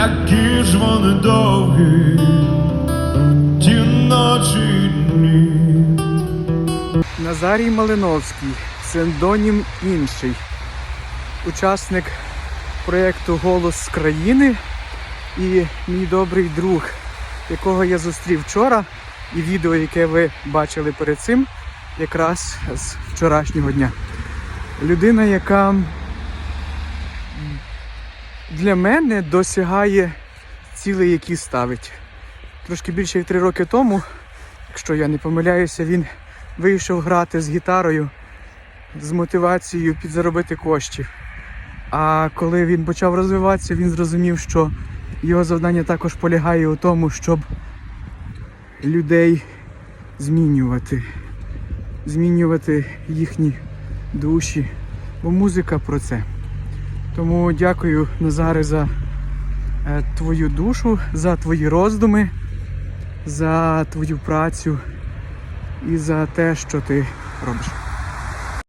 які ж вони довгі, ті ночі дні. Назарій Малиновський, псевдонім інший, учасник проєкту Голос з країни і мій добрий друг, якого я зустрів вчора, і відео, яке ви бачили перед цим, якраз з вчорашнього дня. Людина, яка для мене досягає цілей, які ставить. Трошки більше як три роки тому, якщо я не помиляюся, він вийшов грати з гітарою з мотивацією підзаробити коштів. А коли він почав розвиватися, він зрозумів, що його завдання також полягає у тому, щоб людей змінювати, змінювати їхні душі. Бо музика про це. Тому дякую, Назаре, за е, твою душу, за твої роздуми, за твою працю і за те, що ти робиш.